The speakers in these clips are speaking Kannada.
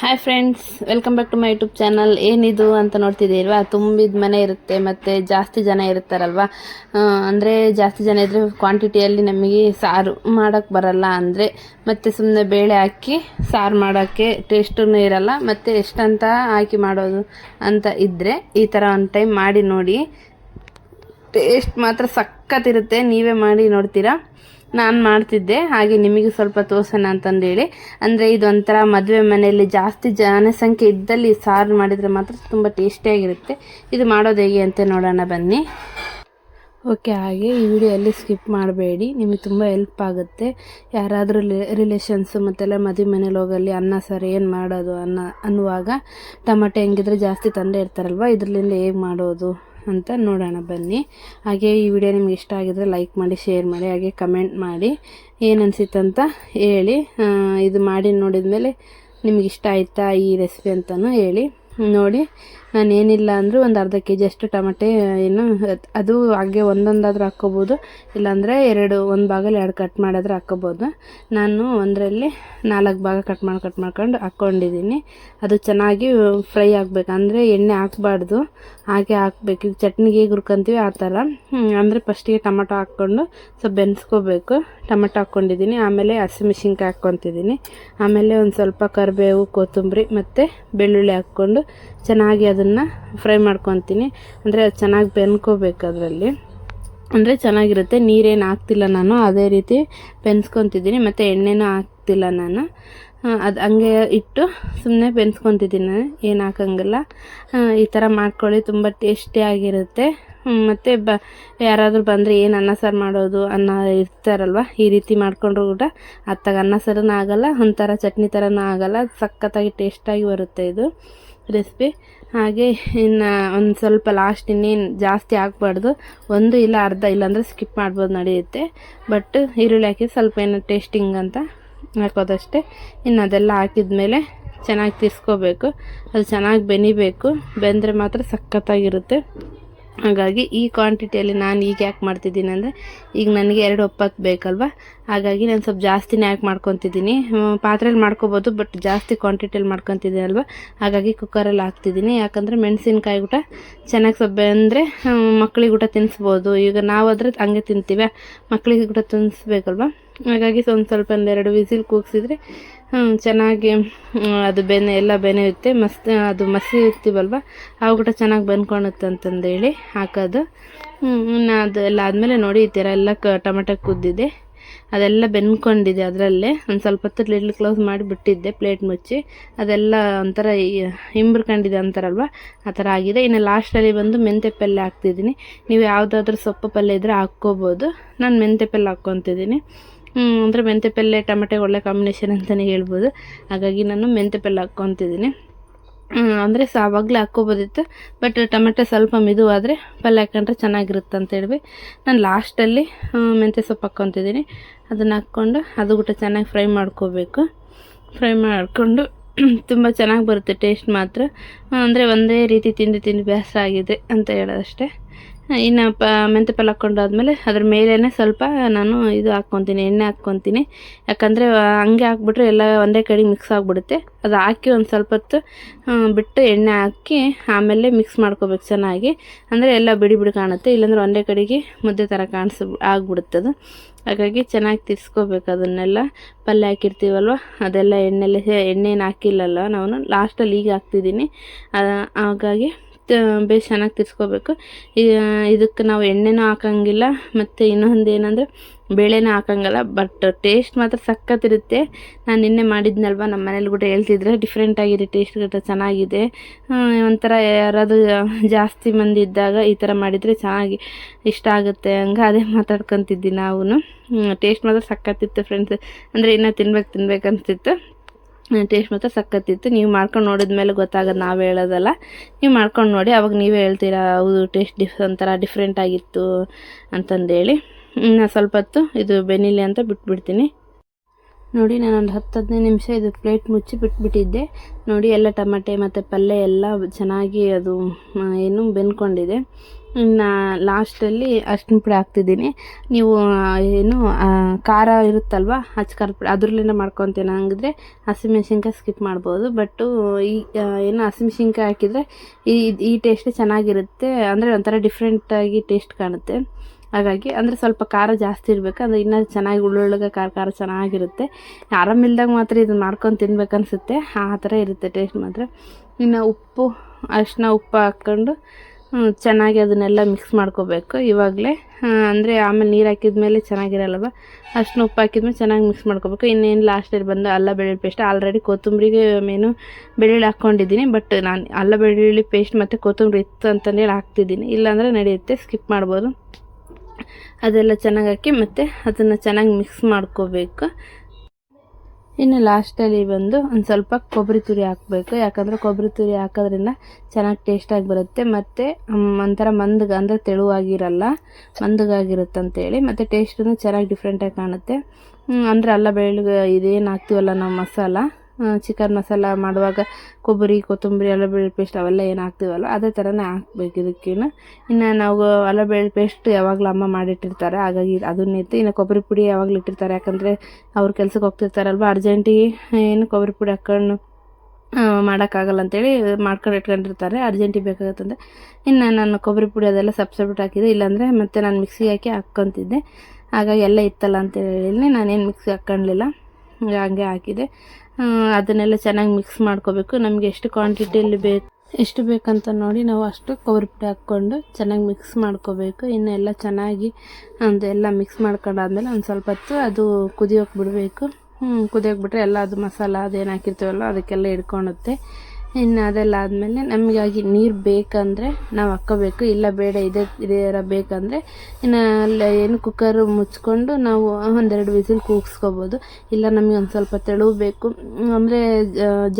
Hi friends welcome back to my YouTube channel ಏನಿದು ಅಂತ ನೋಡ್ತಿದ್ದೀಲ್ವಾ ತುಂಬಿದ ಮನೆ ಇರುತ್ತೆ, ಮತ್ತು ಜಾಸ್ತಿ ಜನ ಇರ್ತಾರಲ್ವಾ? ಅಂದರೆ ಜಾಸ್ತಿ ಜನ ಇದ್ದರೆ ಕ್ವಾಂಟಿಟಿಯಲ್ಲಿ ನಮಗೆ ಸಾರು ಮಾಡೋಕ್ಕೆ ಬರಲ್ಲ ಅಂದರೆ, ಮತ್ತು ಸುಮ್ಮನೆ ಬೇಳೆ ಹಾಕಿ ಸಾರು ಮಾಡೋಕ್ಕೆ ಟೇಸ್ಟೂ ಇರಲ್ಲ, ಮತ್ತು ಎಷ್ಟಂತ ಹಾಕಿ ಮಾಡೋದು ಅಂತ ಇದ್ದರೆ ಈ ಥರ ಒಂದು ಟೈಮ್ ಮಾಡಿ ನೋಡಿ. ಟೇಸ್ಟ್ ಮಾತ್ರ ಸಖತ್ತಿರುತ್ತೆ ನೀವೇ ಮಾಡಿ ನೋಡ್ತೀರಾ? ನಾನು ಮಾಡ್ತಿದ್ದೆ, ಹಾಗೆ ನಿಮಗೆ ಸ್ವಲ್ಪ ತೋರ್ಸೋಣ ಅಂತಂದೇಳಿ. ಅಂದರೆ ಇದೊಂಥರ ಮದುವೆ ಮನೆಯಲ್ಲಿ ಜಾಸ್ತಿ ಜನಸಂಖ್ಯೆ ಇದ್ದಲ್ಲಿ ಸಾರು ಮಾಡಿದರೆ ಮಾತ್ರ ತುಂಬ ಟೇಸ್ಟಿಯಾಗಿರುತ್ತೆ ಇದು ಮಾಡೋದು ಹೇಗೆ ಅಂತ ನೋಡೋಣ ಬನ್ನಿ. ಓಕೆ, ಹಾಗೆ ಈ ವಿಡಿಯೋಲ್ಲಿ ಸ್ಕಿಪ್ ಮಾಡಬೇಡಿ. ನಿಮಗೆ ತುಂಬ ಹೆಲ್ಪ್ ಆಗುತ್ತೆ. ಯಾರಾದರೂ ರಿಲೇಷನ್ಸು ಮತ್ತೆಲ್ಲ ಮದುವೆ ಮನೇಲಿ ಹೋಗಲ್ಲಿ ಅನ್ನ ಸರ್ ಏನು ಮಾಡೋದು ಅನ್ನ, ಅನ್ನುವಾಗ ಟಮಟೆ ಹೆಂಗಿದ್ರೆ ಜಾಸ್ತಿ ತಂದೆ ಇರ್ತಾರಲ್ವ ಇದರಿಂದ ಹೇಗೆ ಮಾಡೋದು? ಅಂತ ನೋಡೋಣ ಬನ್ನಿ. ಹಾಗೆ ಈ ವಿಡಿಯೋ ನಿಮ್ಗೆ ಇಷ್ಟ ಆಗಿದ್ರೆ ಲೈಕ್ ಮಾಡಿ ಶೇರ್ ಮಾಡಿ, ಹಾಗೆ ಕಮೆಂಟ್ ಮಾಡಿ. ಏನು ಹೇಳಿ. ಇದು ಮಾಡಿ ನೋಡಿದ ಮೇಲೆ ನಿಮ್ಗೆ ಇಷ್ಟ ಆಯ್ತಾ ಈ ರೆಸಿಪಿ ಅಂತಲೂ ಹೇಳಿ. ನೋಡಿ. ನಾನು ಏನಿಲ್ಲ ಅಂದರೂ ಒಂದು ಅರ್ಧ ಕೆ ಜಿ ಅಷ್ಟು ಟಮಟೆ, ಏನು, ಅದು ಹಾಗೆ ಒಂದೊಂದಾದರೂ ಹಾಕ್ಕೋಬೋದು. ಇಲ್ಲಾಂದರೆ ಎರಡು, ಒಂದು ಭಾಗಲ್ಲಿ ಎರಡು ಕಟ್ ಮಾಡಿದ್ರೆ ಹಾಕ್ಕೋಬೋದು. ನಾನು ಒಂದರಲ್ಲಿ ನಾಲ್ಕು ಭಾಗ ಕಟ್ ಮಾಡಿ, ಕಟ್ ಮಾಡ್ಕೊಂಡು ಹಾಕ್ಕೊಂಡಿದ್ದೀನಿ. ಅದು ಚೆನ್ನಾಗಿ ಫ್ರೈ ಆಗಬೇಕು. ಅಂದರೆ ಎಣ್ಣೆ ಹಾಕ್ಬಾರ್ದು. ಹಾಗೆ ಹಾಕ್ಬೇಕು. ಈಗ ಚಟ್ನಿಗೆ ಹೇಗೆ ಹುರ್ಕೊಂತೀವಿ ಆ ಥರ. ಅಂದರೆ ಫಸ್ಟಿಗೆ ಟೊಮಟೊ ಹಾಕ್ಕೊಂಡು ಸ್ವಲ್ಪ ಬೆನ್ಸ್ಕೋಬೇಕು. ಟಮಟೊ ಹಾಕ್ಕೊಂಡಿದ್ದೀನಿ. ಆಮೇಲೆ ಹಸಿಮೆಣ್ಸಿನ್ಕಾಯಿ ಹಾಕ್ಕೊತಿದ್ದೀನಿ. ಆಮೇಲೆ ಒಂದು ಸ್ವಲ್ಪ ಕರಿಬೇವು, ಕೊತ್ತಂಬರಿ ಮತ್ತು ಬೆಳ್ಳುಳ್ಳಿ ಹಾಕ್ಕೊಂಡು ಚೆನ್ನಾಗಿ ಅದನ್ನು ಫ್ರೈ ಮಾಡ್ಕೊತೀನಿ. ಅಂದರೆ ಅದು ಚೆನ್ನಾಗಿ ಬೆನ್ಕೋಬೇಕು ಅದರಲ್ಲಿ. ಅಂದರೆ ಚೆನ್ನಾಗಿರುತ್ತೆ. ನೀರೇನು ಹಾಕ್ತಿಲ್ಲ ನಾನು. ಅದೇ ರೀತಿ ಬೆನ್ಸ್ಕೊತಿದ್ದೀನಿ. ಮತ್ತು ಎಣ್ಣೆನೂ ಹಾಕ್ತಿಲ್ಲ ನಾನು. ಅದು ಹಂಗೆ ಇಟ್ಟು ಸುಮ್ಮನೆ ಬೆನ್ಸ್ಕೊತಿದ್ದೀನಿ ಏನು ಹಾಕಂಗಿಲ್ಲ. ಈ ಥರ ಮಾಡ್ಕೊಳ್ಳಿ. ತುಂಬ ಟೇಸ್ಟಿಯಾಗಿರುತ್ತೆ ಮತ್ತು ಬ, ಯಾರಾದರೂ ಬಂದರೆ ಏನು ಅನ್ನ ಸಾರು ಮಾಡೋದು ಅನ್ನ ಇರ್ತಾರಲ್ವ? ಈ ರೀತಿ ಮಾಡಿಕೊಂಡ್ರು ಕೂಡ ಅತ್ತಾಗ ಅನ್ನ ಸಾರನೂ ಆಗೋಲ್ಲ, ಒಂಥರ ಚಟ್ನಿ ಥರನೂ ಆಗೋಲ್ಲ. ಸಖತ್ತಾಗಿ ಟೇಸ್ಟಾಗಿ ಬರುತ್ತೆ ಇದು. ರೆಸಿಪಿ ಹಾಗೆ ಇನ್ನು ಒಂದು ಸ್ವಲ್ಪ ಲಾಸ್ಟ್ ಇನ್ನೇನು ಜಾಸ್ತಿ ಹಾಕ್ಬಾರ್ದು ಒಂದು ಇಲ್ಲ ಅರ್ಧ ಇಲ್ಲಾಂದರೆ ಸ್ಕಿಪ್ ಮಾಡ್ಬೋದು ನಡೆಯುತ್ತೆ. ಬಟ್ ಈರುಳ್ಳಿ ಹಾಕಿ ಸ್ವಲ್ಪ ಏನು ಟೇಸ್ಟಿಂಗ್ ಅಂತ ಹಾಕೋದಷ್ಟೇ. ಇನ್ನು ಅದೆಲ್ಲ ಹಾಕಿದ ಮೇಲೆ ಚೆನ್ನಾಗಿ ತಿರ್ಸ್ಕೋಬೇಕು. ಅದು ಚೆನ್ನಾಗಿ ಬೆನಿಬೇಕು. ಬೆಂದರೆ ಮಾತ್ರ ಸಖತ್ತಾಗಿರುತ್ತೆ. ಹಾಗಾಗಿ ಈ ಕ್ವಾಂಟಿಟಿಯಲ್ಲಿ ನಾನು ಈಗ ಯಾಕೆ ಮಾಡ್ತಿದ್ದೀನಿ ಅಂದರೆ, ಈಗ ನನಗೆ ಎರಡು ಒಪ್ಪಕ್ಕೆ ಬೇಕಲ್ವ? ಹಾಗಾಗಿ ನಾನು ಸ್ವಲ್ಪ ಜಾಸ್ತಿನೇ ಯಾಕೆ ಮಾಡ್ಕೊತಿದ್ದೀನಿ? ಪಾತ್ರೆಯಲ್ಲಿ ಮಾಡ್ಕೋಬೋದು ಬಟ್ ಜಾಸ್ತಿ ಕ್ವಾಂಟಿಟಿಯಲ್ಲಿ ಮಾಡ್ಕೊತಿದ್ದೀನಿ ಅಲ್ವ? ಹಾಗಾಗಿ ಕುಕ್ಕರಲ್ಲಿ ಹಾಕ್ತಿದ್ದೀನಿ. ಯಾಕಂದರೆ ಮೆಣಸಿನ್ಕಾಯಿ ಊಟ ಚೆನ್ನಾಗಿ ಸ್ವಲ್ಪ ಬೆಂದರೆ ಮಕ್ಳಿಗೆ ಊಟ ತಿನ್ನಿಸ್ಬೋದು ಈಗ ನಾವಾದರೆ ಹಂಗೆ ತಿಂತೀವಿ. ಮಕ್ಕಳಿಗೆ ಊಟ ತಿನ್ನಿಸ್ಬೇಕಲ್ವ ಹಾಗಾಗಿ ಒಂದು ಸ್ವಲ್ಪ ಒಂದೆರಡು ವಿಸಿಲ್ ಕೂಗಿಸಿದ್ರೆ ಚೆನ್ನಾಗಿ ಅದು ಬೆನೆ, ಎಲ್ಲ ಬೆನೆಯುತ್ತೆ, ಮಸ್ತ್, ಅದು ಮಸಿ ಇರ್ತೀವಲ್ವ, ಅವು ಕೂಡ ಚೆನ್ನಾಗಿ ಬಂದ್ಕೊಳುತ್ತೆ ಅಂತಂದೇಳಿ ಹಾಕೋದು. ಇನ್ನು ಅದು ಎಲ್ಲ ಆದಮೇಲೆ ನೋಡಿ, ಈ ಥರ ಎಲ್ಲ ಕ, ಟೊಮೆಟೊ ಕುದ್ದಿದೆ, ಅದೆಲ್ಲ ಬೆನ್ಕೊಂಡಿದೆ ಅದರಲ್ಲೇ, ಒಂದು ಸ್ವಲ್ಪ ಹೊತ್ತು ಲಿಡ್ಲ್ ಕ್ಲೋಸ್ ಮಾಡಿ ಬಿಟ್ಟಿದ್ದೆ ಪ್ಲೇಟ್ ಮುಚ್ಚಿ, ಅದೆಲ್ಲ ಒಂಥರ ಹಿಂಬ್ರಕೊಂಡಿದೆ ಅಂತಾರಲ್ವ, ಆ ಥರ ಆಗಿದೆ. ಇನ್ನು ಲಾಸ್ಟಲ್ಲಿ ಬಂದು ಮೆಂತೆ ಪಲ್ಯ ಹಾಕ್ತಿದ್ದೀನಿ. ನೀವು ಯಾವುದಾದ್ರೂ ಸೊಪ್ಪು ಪಲ್ಯ ಇದ್ದರೆ ಹಾಕ್ಕೋಬೋದು. ನಾನು ಮೆಂತೆ ಪಲ್ಯ ಹಾಕ್ಕೊತಿದ್ದೀನಿ. ಅಂದರೆ ಮೆಂತೆ ಪಲ್ಯ ಟೊಮೆಟೊ, ಒಳ್ಳೆ ಕಾಂಬಿನೇಷನ್ ಅಂತಲೇ ಹೇಳ್ಬೋದು. ಹಾಗಾಗಿ ನಾನು ಮೆಂತೆ ಪಲ್ಯ ಹಾಕ್ಕೊತಿದ್ದೀನಿ ಅಂದರೆ ಸಾವಾಗಲೇ ಹಾಕ್ಕೋಬೋದಿತ್ತು ಬಟ್ ಟೊಮೆಟೊ ಸ್ವಲ್ಪ ಮಿದುವಾದರೆ ಪಲ್ಯ ಹಾಕೊಂಡ್ರೆ ಚೆನ್ನಾಗಿರುತ್ತೆ ಅಂತ ಹೇಳಿ ನಾನು ಲಾಸ್ಟಲ್ಲಿ ಮೆಂತ್ಯ ಸೊಪ್ಪು ಹಾಕ್ಕೊತಿದ್ದೀನಿ. ಅದನ್ನು ಹಾಕ್ಕೊಂಡು ಅದು ಕೂಡ ಚೆನ್ನಾಗಿ ಫ್ರೈ ಮಾಡ್ಕೋಬೇಕು. ಫ್ರೈ ಮಾಡಿಕೊಂಡು ತುಂಬ ಚೆನ್ನಾಗಿ ಬರುತ್ತೆ ಟೇಸ್ಟ್ ಮಾತ್ರ. ಅಂದರೆ ಒಂದೇ ರೀತಿ ತಿಂದು ತಿಂದು ಬೇಸರ ಆಗಿದೆ ಅಂತ ಹೇಳೋದಷ್ಟೇ. ಇನ್ನು ಪ ಮೆಂತ್ಯ ಪಲ್ಯ ಹಾಕ್ಕೊಂಡಾದ್ಮೇಲೆ ಅದ್ರ ಮೇಲೇ ಸ್ವಲ್ಪ ನಾನು ಇದು ಹಾಕ್ಕೊತೀನಿ, ಎಣ್ಣೆ ಹಾಕ್ಕೊತೀನಿ. ಯಾಕಂದರೆ ಹಂಗೆ ಹಾಕ್ಬಿಟ್ರೆ ಎಲ್ಲ ಒಂದೇ ಕಡೆ ಮಿಕ್ಸ್ ಆಗಿಬಿಡುತ್ತೆ. ಅದು ಹಾಕಿ ಒಂದು ಸ್ವಲ್ಪ ಹೊತ್ತು ಬಿಟ್ಟು ಎಣ್ಣೆ ಹಾಕಿ ಆಮೇಲೆ ಮಿಕ್ಸ್ ಮಾಡ್ಕೋಬೇಕು ಚೆನ್ನಾಗಿ. ಅಂದರೆ ಎಲ್ಲ ಬಿಡಿ ಬಿಡಿ ಕಾಣುತ್ತೆ, ಇಲ್ಲಾಂದ್ರೆ ಒಂದೇ ಕಡೆಗೆ ಮುದ್ದೆ ಥರ ಕಾಣಿಸ್ ಆಗ್ಬಿಡುತ್ತದು ಹಾಗಾಗಿ ಚೆನ್ನಾಗಿ ತಿರ್ಸ್ಕೋಬೇಕು ಅದನ್ನೆಲ್ಲ. ಪಲ್ಯ ಹಾಕಿರ್ತೀವಲ್ವ, ಅದೆಲ್ಲ ಎಣ್ಣೆಲ್ಲ ಎಣ್ಣೆನ ಹಾಕಿಲ್ಲಲ್ಲ ನಾನು ಲಾಸ್ಟಲ್ಲಿ ಈಗ ಹಾಕ್ತಿದ್ದೀನಿ. ಹಾಗಾಗಿ ಬೇಸ್ ಚೆನ್ನಾಗಿ ತಿರ್ಸ್ಕೋಬೇಕು. ಇದಕ್ಕೆ ನಾವು ಎಣ್ಣೆನೂ ಹಾಕಂಗಿಲ್ಲ, ಮತ್ತು ಇನ್ನೊಂದು ಏನಂದರೆ ಬೇಳೆನೂ ಹಾಕಂಗಲ್ಲ, ಬಟ್ ಟೇಸ್ಟ್ ಮಾತ್ರ ಸಖತ್ತಿರುತ್ತೆ. ನಾನು ನಿನ್ನೆ ಮಾಡಿದ್ನಲ್ವ ನಮ್ಮ ಮನೇಲಿ ಕೂಡ ಹೇಳ್ತಿದ್ರೆ ಡಿಫ್ರೆಂಟ್ ಆಗಿದೆ ಟೇಸ್ಟ್ ಕೂಡ ಚೆನ್ನಾಗಿದೆ. ಒಂಥರ ಯಾರಾದರೂ ಜಾಸ್ತಿ ಮಂದಿ ಇದ್ದಾಗ ಈ ಥರ ಮಾಡಿದರೆ ಚೆನ್ನಾಗಿ ಇಷ್ಟ ಆಗುತ್ತೆ ಹಂಗೆ ಅದೇ ಮಾತಾಡ್ಕೊತಿದ್ವಿ ನಾವು ಟೇಸ್ಟ್ ಮಾತ್ರ ಸಖತ್ತಿತ್ತು ಫ್ರೆಂಡ್ಸ್ ಅಂದರೆ ಇನ್ನೂ ತಿನ್ಬೇಕು ತಿನ್ಬೇಕು ಅನಿಸ್ತಿತ್ತು. ಟೇಸ್ಟ್ ಮಾತ್ರ ಸಕ್ಕತ್ತಿತ್ತು ನೀವು ಮಾಡ್ಕೊಂಡು ನೋಡಿದ ಮೇಲೆ ಗೊತ್ತಾಗೋದು ನಾವು ಹೇಳೋದಲ್ಲ. ನೀವು ಮಾಡ್ಕೊಂಡು ನೋಡಿ, ಅವಾಗ ನೀವೇ ಹೇಳ್ತೀರಾ, ಹೌದು ಟೇಸ್ಟ್ ಡಿಫ್ ಒಂಥರ ಡಿಫ್ರೆಂಟ್ ಆಗಿತ್ತು ಅಂತಂದೇಳಿ. ಇನ್ನು ಸ್ವಲ್ಪ ಹೊತ್ತು ಇದು ಬೆನಿಲಿ ಅಂತ ಬಿಟ್ಬಿಡ್ತೀನಿ. ನೋಡಿ, ನಾನು ಒಂದು ಹತ್ತು ಹದಿನೈದು ನಿಮಿಷ ಇದು ಪ್ಲೇಟ್ ಮುಚ್ಚಿ ಬಿಟ್ಬಿಟ್ಟಿದ್ದೆ. ನೋಡಿ, ಎಲ್ಲ ಟಮಾಟೆ ಮತ್ತು ಪಲ್ಯ ಎಲ್ಲ ಚೆನ್ನಾಗಿ ಅದು ಏನು ಬೆಂದ್ಕೊಂಡಿದೆ. ಇನ್ನು ಲಾಸ್ಟಲ್ಲಿ ಅರ್ಶಿನ ಪುಡಿ ಹಾಕ್ತಿದ್ದೀನಿ. ನೀವು ಏನು ಖಾರ ಇರುತ್ತಲ್ವ, ಹಚ್ಚ ಖಾರ ಪುಡಿ ಅದ್ರಲ್ಲಿಂದ ಮಾಡ್ಕೊತೀನಿ ಹಂಗಿದ್ರೆ ಹಸಿಮೆಣ್ಸಿನ್ಕಾಯಿ ಸ್ಕಿಪ್ ಮಾಡ್ಬೋದು. ಬಟ್ಟು ಈ ಏನು ಹಸಿಮೆಣ್ಸಿನ್ಕಾಯಿ ಹಾಕಿದರೆ ಈ ಈ ಟೇಸ್ಟ್ ಚೆನ್ನಾಗಿರುತ್ತೆ. ಅಂದರೆ ಒಂಥರ ಡಿಫ್ರೆಂಟಾಗಿ ಟೇಸ್ಟ್ ಕಾಣುತ್ತೆ. ಹಾಗಾಗಿ, ಅಂದರೆ ಸ್ವಲ್ಪ ಖಾರ ಜಾಸ್ತಿ ಇರಬೇಕು. ಅಂದರೆ ಇನ್ನೂ ಚೆನ್ನಾಗಿ ಉಳ್ಳುಳ್ಳಿಗೆ ಖಾರ ಖಾರ ಚೆನ್ನಾಗಿರುತ್ತೆ. ಆರಾಮಿಲ್ದಾಗ ಮಾತ್ರ ಇದನ್ನ ಮಾಡ್ಕೊಂಡು ತಿನ್ಬೇಕು ಅನಿಸುತ್ತೆ ಆ ಥರ ಇರುತ್ತೆ ಟೇಸ್ಟ್ ಮಾತ್ರ. ಇನ್ನು ಉಪ್ಪು ಅರಿಶಿನ ಉಪ್ಪು ಹಾಕ್ಕೊಂಡು ಚೆನ್ನಾಗಿ ಅದನ್ನೆಲ್ಲ ಮಿಕ್ಸ್ ಮಾಡ್ಕೋಬೇಕು ಇವಾಗಲೇ. ಅಂದರೆ ಆಮೇಲೆ ನೀರು ಹಾಕಿದ್ಮೇಲೆ ಚೆನ್ನಾಗಿರಲ್ಲವ? ಅಷ್ಟು ಉಪ್ಪು ಹಾಕಿದ್ಮೇಲೆ ಚೆನ್ನಾಗಿ ಮಿಕ್ಸ್ ಮಾಡ್ಕೋಬೇಕು. ಇನ್ನೇನು ಲಾಸ್ಟಲ್ಲಿ ಬಂದು ಅಲ್ಲ ಬೆಳ್ಳುಳ್ಳಿ ಪೇಸ್ಟ್ ಆಲ್ರೆಡಿ ಕೊತ್ತಂಬರಿಗೆ ಮೇನು ಬೆಳ್ಳುಳ್ಳಿ ಹಾಕ್ಕೊಂಡಿದ್ದೀನಿ ಬಟ್ ನಾನು ಅಲ್ಲ ಬೆಳ್ಳುಳ್ಳಿ ಪೇಸ್ಟ್ ಮತ್ತು ಕೊತ್ತಂಬರಿ ಇತ್ತು ಅಂತಂದೇಳಿ ಹಾಕ್ತಿದ್ದೀನಿ. ಇಲ್ಲಾಂದರೆ ನಡೆಯುತ್ತೆ ಸ್ಕಿಪ್ ಮಾಡ್ಬೋದು. ಅದೆಲ್ಲ ಚೆನ್ನಾಗಿ ಹಾಕಿ ಮತ್ತು ಅದನ್ನು ಚೆನ್ನಾಗಿ ಮಿಕ್ಸ್ ಮಾಡ್ಕೋಬೇಕು. ಇನ್ನು ಲಾಸ್ಟಲ್ಲಿ ಬಂದು ಒಂದು ಸ್ವಲ್ಪ ಕೊಬ್ಬರಿ ತುರಿ ಹಾಕಬೇಕು. ಯಾಕಂದರೆ ಕೊಬ್ಬರಿ ತುರಿ ಹಾಕೋದ್ರಿಂದ ಚೆನ್ನಾಗಿ ಟೇಸ್ಟಾಗಿ ಬರುತ್ತೆ. ಮತ್ತು ಒಂಥರ ಮಂದಗ, ಅಂದರೆ ತೆಳುವಾಗಿರಲ್ಲ ಮಂದಗಾಗಿರುತ್ತೆ ಅಂತೇಳಿ ಮತ್ತು ಟೇಸ್ಟೂ ಚೆನ್ನಾಗಿ ಡಿಫ್ರೆಂಟಾಗಿ ಕಾಣುತ್ತೆ. ಅಂದರೆ ಅಲ್ಲ ಬೆಳ್ಳುಳ್ಳಿ ಇದೇನು ಹಾಕ್ತೀವಲ್ಲ ನಾವು ಮಸಾಲ? ಚಿಕನ್ ಮಸಾಲ ಮಾಡುವಾಗ ಕೊಬ್ಬರಿ, ಕೊತ್ತಂಬರಿ ಅಲ್ಲ ಬೆಳ್ಳುಳ್ಳಿ ಪೇಸ್ಟ್ ಅವೆಲ್ಲ ಏನು ಹಾಕ್ತೀವಲ್ಲ ಅದೇ ಥರನೇ ಹಾಕ್ಬೇಕು ಇದಕ್ಕೇನು. ಇನ್ನು ನಾವು ಅಲ್ಲ ಬೆಳ್ಳುಳ್ಳಿ ಪೇಸ್ಟ್ ಯಾವಾಗಲೂ ಅಮ್ಮ ಮಾಡಿಟ್ಟಿರ್ತಾರೆ, ಹಾಗಾಗಿ ಅದನ್ನಿತ್ತು ಇನ್ನು ಕೊಬ್ಬರಿ ಪುಡಿ ಯಾವಾಗಲೂ ಇಟ್ಟಿರ್ತಾರೆ, ಯಾಕಂದರೆ ಅವ್ರ ಕೆಲಸಕ್ಕೆ ಹೋಗ್ತಿರ್ತಾರಲ್ವ ಅರ್ಜೆಂಟಿಗೆ ಏನು ಕೊಬ್ಬರಿ ಪುಡಿ ಹಾಕೊಂಡು ಮಾಡೋಕ್ಕಾಗಲ್ಲ ಅಂತೇಳಿ ಮಾಡ್ಕೊಂಡು ಇಟ್ಕೊಂಡಿರ್ತಾರೆ ಅರ್ಜೆಂಟಿಗೆ ಬೇಕಾಗುತ್ತಂತೆ ಇನ್ನು ನಾನು ಕೊಬ್ಬರಿ ಪುಡಿ ಅದೆಲ್ಲ ಸಪ್ ಸಪ್ರೇಟ್ ಹಾಕಿದೆ, ಇಲ್ಲಾಂದರೆ ಮತ್ತೆ ನಾನು ಮಿಕ್ಸಿಗೆ ಹಾಕಿ ಹಾಕ್ಕೊತಿದ್ದೆ. ಹಾಗಾಗಿ ಎಲ್ಲ ಇತ್ತಲ್ಲ ಅಂತೇಳಿ ನಾನೇನು ಮಿಕ್ಸಿಗೆ ಹಾಕ್ಕೊಳ್ಳಿಲ್ಲ ಹಂಗೆ ಹಾಕಿದೆ. ಅದನ್ನೆಲ್ಲ ಚೆನ್ನಾಗಿ ಮಿಕ್ಸ್ ಮಾಡ್ಕೋಬೇಕು. ನಮಗೆ ಎಷ್ಟು ಕ್ವಾಂಟಿಟಿಯಲ್ಲಿ ಬೇಕು, ಎಷ್ಟು ಬೇಕಂತ ನೋಡಿ ನಾವು ಅಷ್ಟು ಕೊಬ್ಬರಿ ಪುಡಿ ಹಾಕ್ಕೊಂಡು ಚೆನ್ನಾಗಿ ಮಿಕ್ಸ್ ಮಾಡ್ಕೋಬೇಕು. ಇನ್ನು ಎಲ್ಲ ಚೆನ್ನಾಗಿ ಅದೆಲ್ಲ ಮಿಕ್ಸ್ ಮಾಡ್ಕೊಂಡಾದ್ಮೇಲೆ ಒಂದು ಸ್ವಲ್ಪ ಹೊತ್ತು ಅದು ಕುದಿಯೋಕೆ ಬಿಡಬೇಕು. ಕುದಿಯೋಕೆ ಬಿಟ್ಟರೆ ಎಲ್ಲ ಅದು ಮಸಾಲ ಅದೇನು ಹಾಕಿರ್ತೀವಲ್ಲ ಅದಕ್ಕೆಲ್ಲ ಹಿಡ್ಕೊಳುತ್ತೆ ಇನ್ನು ಅದೆಲ್ಲ ಆದಮೇಲೆ ನಮಗಾಗಿ ನೀರು ಬೇಕಂದರೆ ನಾವು ಹಾಕ್ಕೋಬೇಕು. ಇಲ್ಲ ಬೇಡ, ಇದೇ ಇದೇ ಥರ ಬೇಕಂದರೆ ಇನ್ನು ಅಲ್ಲಿ ಏನು ಕುಕ್ಕರ್ ಮುಚ್ಕೊಂಡು ನಾವು ಒಂದೆರಡು ವಿಸಿಲ್ ಕೂಗಿಸ್ಕೋಬೋದು. ಇಲ್ಲ ನಮಗೆ ಒಂದು ಸ್ವಲ್ಪ ತೆಳು ಬೇಕು. ಅಂದರೆ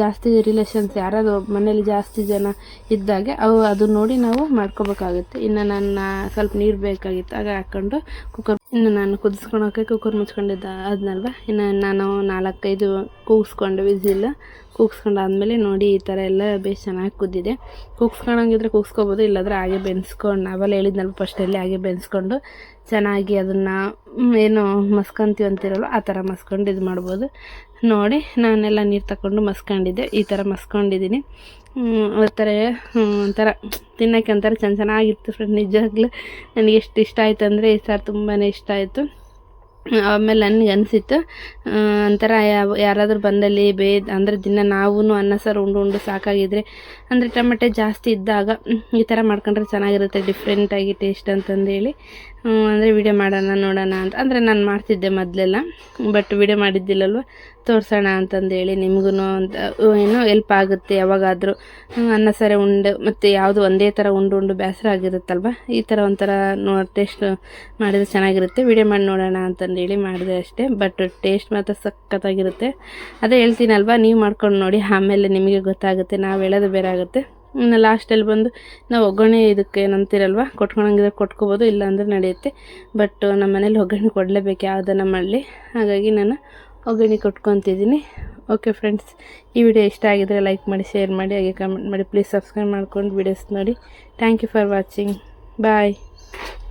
ಜಾಸ್ತಿ ರಿಲೇಷನ್ಸ್ ಯಾರಾದರೂ ಮನೇಲಿ ಜಾಸ್ತಿ ಜನ ಇದ್ದಾಗೆ ಅವು ಅದು ನೋಡಿ ನಾವು ಮಾಡ್ಕೋಬೇಕಾಗುತ್ತೆ. ಇನ್ನು ನನ್ನ ಸ್ವಲ್ಪ ನೀರು ಬೇಕಾಗಿತ್ತು ಆಗ ಹಾಕ್ಕೊಂಡು ಕುಕ್ಕರ್ ಇನ್ನು ನಾನು ಕುದಿಸ್ಕೊಳಕ್ಕೆ ಕುಕ್ಕರ್ ಮುಚ್ಕೊಂಡಿದ್ದ ಅದನ್ನಲ್ವ ಇನ್ನು ನಾನು ನಾಲ್ಕೈದು ಕೂಗಿಸ್ಕೊಂಡು ವಿಸಿಲ್. ಕೂಗ್ಸ್ಕೊಂಡಾದ್ಮೇಲೆ ನೋಡಿ ಈ ಥರ ಎಲ್ಲ ಬೇಸ್ ಚೆನ್ನಾಗಿ ಕುದ್ದಿದೆ. ಕೂಗ್ಸ್ಕೊಳಂಗಿದ್ರೆ ಕೂಗ್ಸ್ಕೊಬೋದು, ಇಲ್ಲಾದ್ರೆ ಹಾಗೆ ಬೆನ್ಸ್ಕೊಂಡು, ನಾವೆಲ್ಲ ಹೇಳಿದ್ನಲ್ಲ ಫಸ್ಟಲ್ಲಿ ಹಾಗೆ ಬೆನ್ಸ್ಕೊಂಡು ಚೆನ್ನಾಗಿ ಅದನ್ನು ಏನು ಮಸ್ಕೊಂತೀವಿ ಅಂತಿರಲ್ಲ ಆ ಥರ ಮಸ್ಕೊಂಡು ಇದು ಮಾಡ್ಬೋದು. ನೋಡಿ, ನಾನೆಲ್ಲ ನೀರು ತಗೊಂಡು ಮಸ್ಕೊಂಡಿದ್ದೆ, ಈ ಥರ ಮಸ್ಕೊಂಡಿದ್ದೀನಿ. ಥರ ಒಂಥರ ತಿನ್ನೋಕ್ಕೆ ಒಂಥರ ಚೆನ್ನ ಚೆನ್ನಾಗಿತ್ತು ಫ್ರೆಂಡ್ ನಿಜವಾಗ್ಲೂ ನನಗೆ ಎಷ್ಟು ಇಷ್ಟ ಆಯಿತು ಅಂದರೆ ಈ ಸಾರು ತುಂಬಾ ಇಷ್ಟ ಆಯಿತು. ಆಮೇಲೆ ನನಗೆ ಅನಿಸಿತ್ತು ಒಂಥರ ಯಾರಾದರೂ ಬಂದಲ್ಲಿ ಬೇ ಅಂದರೆ ದಿನ ನಾವೂ ಅನ್ನ, ಸಾರು, ಉಂಡು ಉಂಡು ಸಾಕಾಗಿದ್ರೆ, ಅಂದರೆ ಟೊಮೆಟೊ ಜಾಸ್ತಿ ಇದ್ದಾಗ, ಈ ಥರ ಮಾಡ್ಕೊಂಡ್ರೆ ಚೆನ್ನಾಗಿರುತ್ತೆ ಡಿಫ್ರೆಂಟಾಗಿ ಟೇಸ್ಟ್ ಅಂತಂದೇಳಿ. ಅಂದರೆ ವಿಡಿಯೋ ಮಾಡೋಣ, ನೋಡೋಣ ಅಂತ. ಅಂದರೆ ನಾನು ಮಾಡ್ತಿದ್ದೆ ಮೊದಲೆಲ್ಲ ಬಟ್ ವಿಡಿಯೋ ಮಾಡಿದ್ದಿಲ್ಲಲ್ವ? ತೋರಿಸೋಣ ಅಂತಂದೇಳಿ ನಿಮಗೂ ಅಂತ ಏನೋ ಎಲ್ಪ್ ಆಗುತ್ತೆ ಯಾವಾಗಾದರೂ. ಅನ್ನ ಸಾರೆ ಉಂಡು, ಮತ್ತು ಯಾವುದು ಒಂದೇ ಥರ ಉಂಡು ಉಂಡು ಬೇಸರ ಆಗಿರುತ್ತಲ್ವ? ಈ ಥರ ಒಂಥರ ನೋ ಟೇಸ್ಟ್ ಮಾಡಿದರೆ ಚೆನ್ನಾಗಿರುತ್ತೆ. ವಿಡಿಯೋ ಮಾಡಿ ನೋಡೋಣ ಅಂತಂದೇಳಿ ಮಾಡಿದೆ ಅಷ್ಟೇ ಬಟ್ ಟೇಸ್ಟ್ ಮಾತ್ರ ಸಖತ್ತಾಗಿರುತ್ತೆ. ಅದೇ ಹೇಳ್ತೀನಲ್ವ, ನೀವು ಮಾಡ್ಕೊಂಡು ನೋಡಿ, ಆಮೇಲೆ ನಿಮಗೆ ಗೊತ್ತಾಗುತ್ತೆ, ನಾವು ಹೇಳೋದು ಬೇರೆ ಆಗುತ್ತೆ. ಇನ್ನು ಲಾಸ್ಟಲ್ಲಿ ಬಂದು, ನಾವು ಒಗ್ಗರಣೆ ಇದಕ್ಕೆ ಏನಂತೀರಲ್ವ ಕೊಟ್ಕೊಳಂಗಿದ್ರೆ ಕೊಟ್ಕೋಬೋದು, ಇಲ್ಲಾಂದ್ರೆ ನಡೆಯುತ್ತೆ. ಬಟ್ ನಮ್ಮ ಮನೇಲಿ ಒಗ್ಗರಣೆ ಕೊಡಲೇಬೇಕು, ಯಾವುದನ್ನ ಮಾಡಲಿ. ಹಾಗಾಗಿ ನಾನು ಒಗ್ಗರಣೆ ಕೊಟ್ಕೊತಿದ್ದೀನಿ. ಓಕೆ ಫ್ರೆಂಡ್ಸ್ ಈ ವಿಡಿಯೋ ಇಷ್ಟ ಆಗಿದ್ರೆ ಲೈಕ್ ಮಾಡಿ ಶೇರ್ ಮಾಡಿ, ಹಾಗೆ ಕಮೆಂಟ್ ಮಾಡಿ ಪ್ಲೀಸ್ ಸಬ್ಸ್ಕ್ರೈಬ್ ಮಾಡ್ಕೊಂಡು ವಿಡಿಯೋಸ್ ನೋಡಿ. Thank you for watching bye